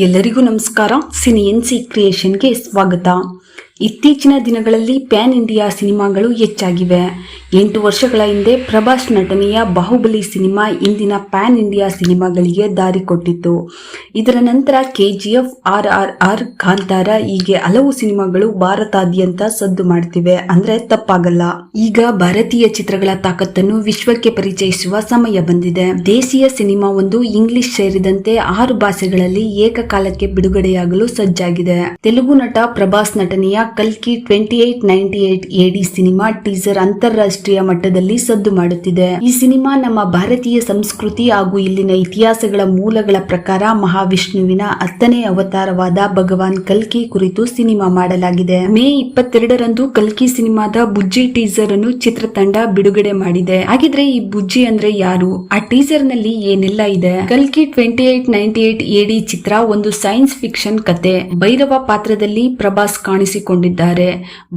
ಎಲ್ಲರಿಗೂ ನಮಸ್ಕಾರ. Cine N C ಕ್ರಿಯೇಷನ್ಗೆ ಸ್ವಾಗತ. ಇತ್ತೀಚಿನ ದಿನಗಳಲ್ಲಿ ಪ್ಯಾನ್ ಇಂಡಿಯಾ ಸಿನಿಮಾಗಳು ಹೆಚ್ಚಾಗಿವೆ. ಎಂಟು ವರ್ಷಗಳ ಹಿಂದೆ ಪ್ರಭಾಸ್ ನಟನೆಯ ಬಾಹುಬಲಿ ಸಿನಿಮಾ ಇಂದಿನ ಪ್ಯಾನ್ ಇಂಡಿಯಾ ಸಿನಿಮಾಗಳಿಗೆ ದಾರಿ ಕೊಟ್ಟಿತ್ತು. ಇದರ ನಂತರ KGF R R R Kantara ಹೀಗೆ ಹಲವು ಸಿನಿಮಾಗಳು ಭಾರತಾದ್ಯಂತ ಸದ್ದು ಮಾಡ್ತಿವೆ. ಅಂದ್ರೆ ತಪ್ಪಾಗಲ್ಲ. ಈಗ ಭಾರತೀಯ ಚಿತ್ರಗಳ ತಾಕತ್ತನ್ನು ವಿಶ್ವಕ್ಕೆ ಪರಿಚಯಿಸುವ ಸಮಯ ಬಂದಿದೆ. ದೇಶೀಯ ಸಿನಿಮಾ ಒಂದು ಇಂಗ್ಲಿಷ್ ಸೇರಿದಂತೆ ಆರು ಭಾಷೆಗಳಲ್ಲಿ ಏಕಕಾಲಕ್ಕೆ ಬಿಡುಗಡೆಯಾಗಲು ಸಜ್ಜಾಗಿದೆ. ತೆಲುಗು ನಟ ಪ್ರಭಾಸ್ ನಟನೆಯ ಕಲ್ಕಿ twenty eight ninety eight AD cinema teaser ಅಂತಾರಾಷ್ಟ್ರೀಯ ಮಟ್ಟದಲ್ಲಿ ಸದ್ದು ಮಾಡುತ್ತಿದೆ. ಈ ಸಿನಿಮಾ ನಮ್ಮ ಭಾರತೀಯ ಸಂಸ್ಕೃತಿ ಹಾಗೂ ಇಲ್ಲಿನ ಇತಿಹಾಸಗಳ ಮೂಲಗಳ ಪ್ರಕಾರ ಮಹಾವಿಷ್ಣುವಿನ ಹತ್ತನೇ ಅವತಾರವಾದ ಭಗವಾನ್ ಕಲ್ಕಿ ಕುರಿತು ಸಿನಿಮಾ ಮಾಡಲಾಗಿದೆ. ಮೇ ಇಪ್ಪತ್ತೆರಡರಂದು ಕಲ್ಕಿ ಸಿನಿಮಾದ ಬುಜ್ಜಿ ಟೀಸರ್ ಅನ್ನು ಚಿತ್ರತಂಡ ಬಿಡುಗಡೆ ಮಾಡಿದೆ. ಹಾಗಿದ್ರೆ ಈ ಬುಜ್ಜಿ ಅಂದ್ರೆ ಯಾರು? ಆ ಟೀಸರ್ನಲ್ಲಿ ಏನೆಲ್ಲ ಇದೆ? ಕಲ್ಕಿ ಟ್ವೆಂಟಿ ಏಟ್ ನೈನ್ಟಿ ಏಟ್ ಎಡಿ ಚಿತ್ರ ಒಂದು ಸೈನ್ಸ್ ಫಿಕ್ಷನ್ ಕತೆ. ಭೈರವ ಪಾತ್ರದಲ್ಲಿ ಪ್ರಭಾಸ್ ಕಾಣಿಸಿಕೊಂಡಿದ್ದಾರೆ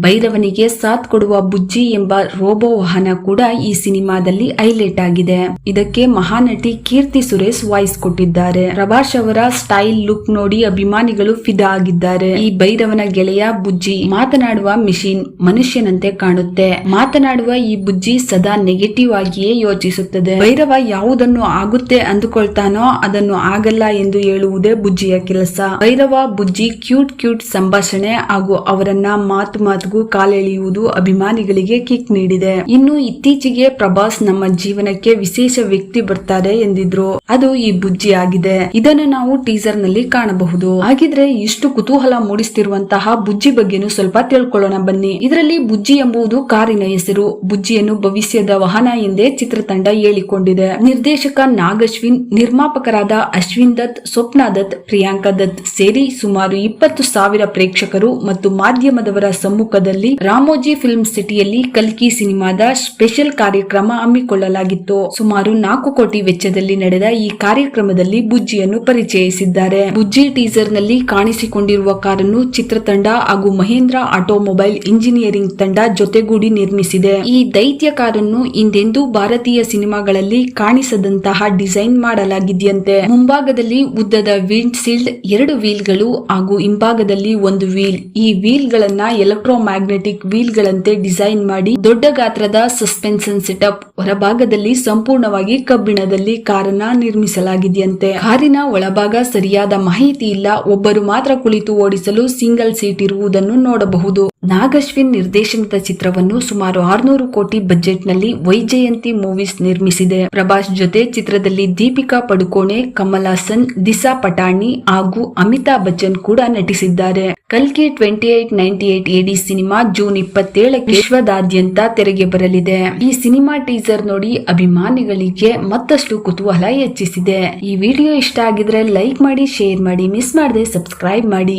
ಭೈರವನಿಗೆ ಸಾಥ್ ಕೊಡುವ ಬುಜ್ಜಿ ಎಂಬ ರೋಬೋ ವಾಹನ ಕೂಡ ಈ ಸಿನಿಮಾದಲ್ಲಿ ಹೈಲೈಟ್ ಆಗಿದೆ. ಇದಕ್ಕೆ ಮಹಾನಟಿ ಕೀರ್ತಿ ಸುರೇಶ್ ವಾಯ್ಸ್ ಕೊಟ್ಟಿದ್ದಾರೆ. ಪ್ರಭಾಸ್ ಅವರ ಸ್ಟೈಲ್, ಲುಕ್ ನೋಡಿ ಅಭಿಮಾನಿಗಳು ಫಿದಾ ಆಗಿದ್ದಾರೆ. ಈ ಭೈರವನ ಗೆಳೆಯ ಬುಜ್ಜಿ ಮಾತನಾಡುವ ಮಿಷಿನ್ ಮನುಷ್ಯನಂತೆ ಕಾಣುತ್ತೆ. ಮಾತನಾಡುವ ಈ ಬುಜ್ಜಿ ಸದಾ ನೆಗೆಟಿವ್ ಆಗಿಯೇ ಯೋಚಿಸುತ್ತದೆ. ಭೈರವ ಯಾವುದನ್ನು ಆಗುತ್ತೆ ಅಂದುಕೊಳ್ತಾನೋ ಅದನ್ನು ಆಗಲ್ಲ ಎಂದು ಹೇಳುವುದೇ ಬುಜ್ಜಿಯ ಕೆಲಸ. ಭೈರವ ಬುಜ್ಜಿ ಕ್ಯೂಟ್ ಕ್ಯೂಟ್ ಸಂಭಾಷಣೆ ಹಾಗೂ ಅವರನ್ನ ಮಾತು ಮಾತುಗೂ ಕಾಲೆಳೆಯುವುದು ಅಭಿಮಾನಿಗಳಿಗೆ ಕಿಕ್ ನೀಡಿದೆ. ಇನ್ನು ಇತ್ತೀಚೆಗೆ ಪ್ರಭಾಸ್ ನಮ್ಮ ಜೀವನಕ್ಕೆ ವಿಶೇಷ ವ್ಯಕ್ತಿ ಬರ್ತಾರೆ ಎಂದಿದ್ರು. ಅದು ಈ ಬುಜ್ಜಿ ಆಗಿದೆ ಇದನ್ನು ನಾವು ಟೀಸರ್ನಲ್ಲಿ ಕಾಣಬಹುದು. ಹಾಗಿದ್ರೆ ಇಷ್ಟು ಕುತೂಹಲ ಮೂಡಿಸ್ತಿರುವಂತಹ ಬುಜ್ಜಿ ಬಗ್ಗೆನೂ ಸ್ವಲ್ಪ ತಿಳ್ಕೊಳ್ಳೋಣ ಬನ್ನಿ. ಇದರಲ್ಲಿ ಬುಜ್ಜಿ ಎಂಬುದು ಕಾರಿನ ಹೆಸರು. ಬುಜ್ಜಿಯನ್ನು ಭವಿಷ್ಯದ ವಾಹನ ಎಂದೇ ಚಿತ್ರತಂಡ ಹೇಳಿಕೊಂಡಿದೆ. ನಿರ್ದೇಶಕ ನಾಗಶ್ವಿನ್, ನಿರ್ಮಾಪಕರಾದ ಅಶ್ವಿನ್ ದತ್, ಸ್ವಪ್ನ ದತ್, ಪ್ರಿಯಾಂಕಾ ದತ್ ಸೇರಿ ಸುಮಾರು ಇಪ್ಪತ್ತು ಸಾವಿರ ಪ್ರೇಕ್ಷಕರು ಮತ್ತು ಮಾಧ್ಯಮದವರ ಸಮ್ಮುಖದಲ್ಲಿ ರಾಮೋಜಿ ಫಿಲ್ಮ್ ಸಿಟಿಯಲ್ಲಿ ಕಲ್ಕಿ ಸಿನಿಮಾದ ಸ್ಪೆಷಲ್ ಕಾರ್ಯಕ್ರಮ ಹಮ್ಮಿಕೊಳ್ಳಲಾಗಿತ್ತು. ಸುಮಾರು ನಾಲ್ಕು ಕೋಟಿ ವೆಚ್ಚದಲ್ಲಿ ನಡೆದ ಈ ಕಾರ್ಯಕ್ರಮದಲ್ಲಿ ಬುಜ್ಜಿಯನ್ನು ಪರಿಚಯಿಸಿದ್ದಾರೆ. ಬುಜ್ಜಿ ಟೀಸರ್ನಲ್ಲಿ ಕಾಣಿಸಿಕೊಂಡಿರುವ ಕಾರನ್ನು ಚಿತ್ರತಂಡ ಹಾಗೂ ಮಹೇಂದ್ರ ಆಟೋಮೊಬೈಲ್ ಇಂಜಿನಿಯರಿಂಗ್ ತಂಡ ಜೊತೆಗೂಡಿ ನಿರ್ಮಿಸಿದೆ. ಈ ದೈತ್ಯ ಕಾರನ್ನು ಹಿಂದೆಂದೂ ಭಾರತೀಯ ಸಿನಿಮಾಗಳಲ್ಲಿ ಕಾಣಿಸದಂತಹ ಡಿಸೈನ್ ಮಾಡಲಾಗಿದೆಯಂತೆ. ಮುಂಭಾಗದಲ್ಲಿ ಉದ್ದದ ವಿಂಡ್ ಸೀಲ್ಡ್ ಎರಡು ವೀಲ್ಗಳು ಹಾಗೂ ಹಿಂಭಾಗದಲ್ಲಿ ಒಂದು ವೀಲ್. ಈ ವೀಲ್ ಗಳನ್ನ ಎಲೆಕ್ಟ್ರೋ ಮ್ಯಾಗ್ನೆಟಿಕ್ ವೀಲ್ ಗಳಂತೆ ಡಿಸೈನ್ ಮಾಡಿ ದೊಡ್ಡ ಗಾತ್ರದ ಸಸ್ಪೆನ್ಷನ್ ಸೆಟಪ್ ಹೊರಭಾಗದಲ್ಲಿ ಸಂಪೂರ್ಣವಾಗಿ ಕಬ್ಬಿಣದಲ್ಲಿ ಕಾರನ್ನ ನಿರ್ಮಿಸಲಾಗಿದೆಯಂತೆ. ಕಾರಿನ ಒಳಭಾಗ ಸರಿಯಾದ ಮಾಹಿತಿ ಇಲ್ಲ. ಒಬ್ಬರು ಮಾತ್ರ ಕುಳಿತು ಓಡಿಸಲು ಸಿಂಗಲ್ ಸೀಟ್ ಇರುವುದನ್ನು ನೋಡಬಹುದು. ನಾಗಶ್ವಿನ್ ನಿರ್ದೇಶನದ ಚಿತ್ರವನ್ನು ಸುಮಾರು ಆರ್ನೂರು ಕೋಟಿ ಬಜೆಟ್ನಲ್ಲಿ ವೈಜಯಂತಿ ಮೂವೀಸ್ ನಿರ್ಮಿಸಿದೆ. ಪ್ರಭಾಸ್ ಜೊತೆ ಚಿತ್ರದಲ್ಲಿ ದೀಪಿಕಾ ಪಡುಕೋಣೆ ಕಮಲ್ ಹಾಸನ್ ದಿಸಾ ಪಟಾಣಿ ಹಾಗೂ ಅಮಿತಾಬ್ ಬಚ್ಚನ್ ಕೂಡ ನಟಿಸಿದ್ದಾರೆ. ಕಲ್ಕಿ twenty eight ninety eight AD cinema June ಇಪ್ಪತ್ತೇಳಕ್ಕೆ ವಿಶ್ವದಾದ್ಯಂತ ತೆರೆಗೆ ಬರಲಿದೆ. ಈ ಸಿನಿಮಾ ಟೀಸರ್ ನೋಡಿ ಅಭಿಮಾನಿಗಳಿಗೆ ಮತ್ತಷ್ಟು ಕುತೂಹಲ ಹೆಚ್ಚಿಸಿದೆ. ಈ ವಿಡಿಯೋ ಇಷ್ಟ ಆಗಿದ್ರೆ ಲೈಕ್ ಮಾಡಿ, ಶೇರ್ ಮಾಡಿ, ಮಿಸ್ ಮಾಡದೆ ಸಬ್ಸ್ಕ್ರೈಬ್ ಮಾಡಿ.